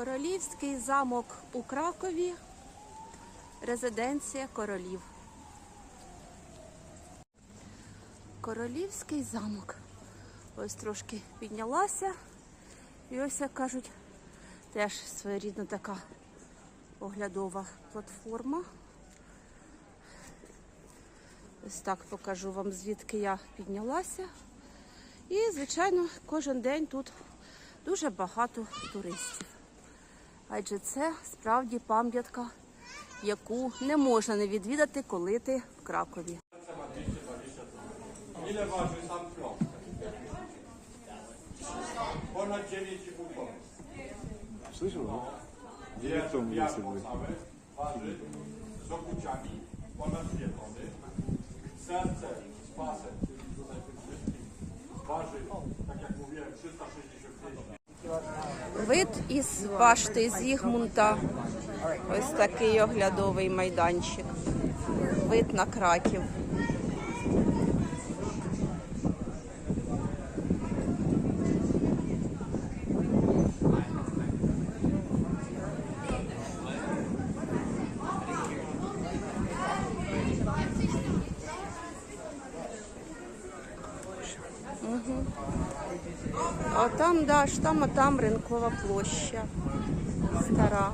Королівський замок у Кракові. Резиденція королів. Королівський замок. Ось трошки піднялася. І ось, як кажуть, теж своєрідна така оглядова платформа. Ось так покажу вам, звідки я піднялася. І, звичайно, кожен день тут дуже багато туристів. Адже це справді пам'ятка, яку не можна не відвідати, коли ти в Кракові. Ile waży sam klon? Ponad 9,5 tony. Слышал? да? Jest Девять тонн весит, białko блин. całe, waży z okuciami ponad 2 tony. Serce z Вид із башти Зігмунта. Ось такий оглядовий майданчик. Вид на краків. А там, да, аж там, а там ринкова площа стара.